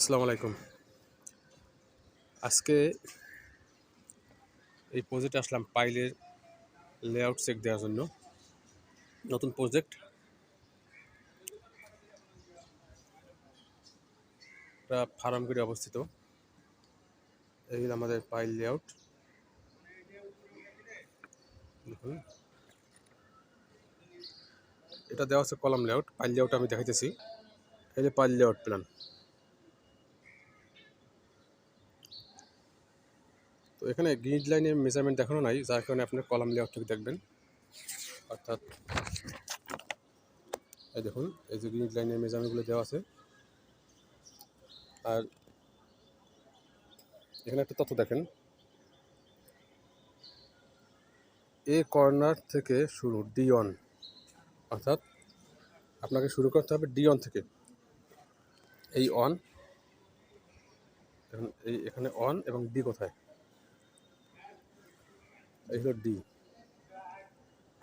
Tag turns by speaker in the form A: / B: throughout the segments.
A: আসসালামু আলাইকুম। আজকে এই প্রজেক্টে আসলাম পাইলের লেআউট চেক দেওয়ার জন্য। নতুন প্রজেক্ট এটা ফার্মগিরি অবস্থিত। এই আমাদের পাইল লেআউট এটা দেওয়া আছে কলাম লেআউট পাইল লেআউট আমি দেখাইতেছি। এই যে পাইল লেআউট প্ল্যান তো এখানে গ্রিড লাইনের মেজারমেন্ট দেখানো নাই, যার কারণে আপনি কলাম থেকে দেখবেন। অর্থাৎ, এই দেখুন, এই যে গ্রিড লাইনের মেজারমেন্টগুলো দেওয়া আছে। আর এখানে একটা তথ্য দেখেন। এ কর্নার থেকে শুরু ডি অন অর্থাৎ আপনাকে শুরু করতে হবে ডি অন থেকে। এই অন এই এখানে অন এবং ডি কোথায়? এই হলো ডি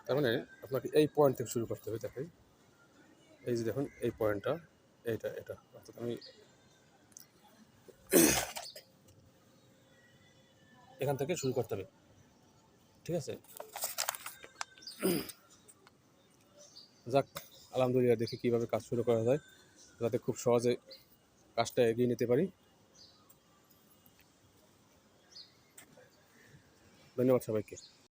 A: তার মানে আপনাকে এই পয়েন্ট থেকে শুরু করতে হবে, দেখেন। এই যে দেখুন, এই পয়েন্টটা এইটা, এটা। অর্থাৎ আমি এখান থেকে শুরু করতে হবে। ঠিক আছে? যাক, আলহামদুলিল্লাহ দেখি কীভাবে কাজ শুরু করা যায়, যাতে খুব সহজে কাজটা এগিয়ে নিতে পারি। ধন্যবাদ সবাইকে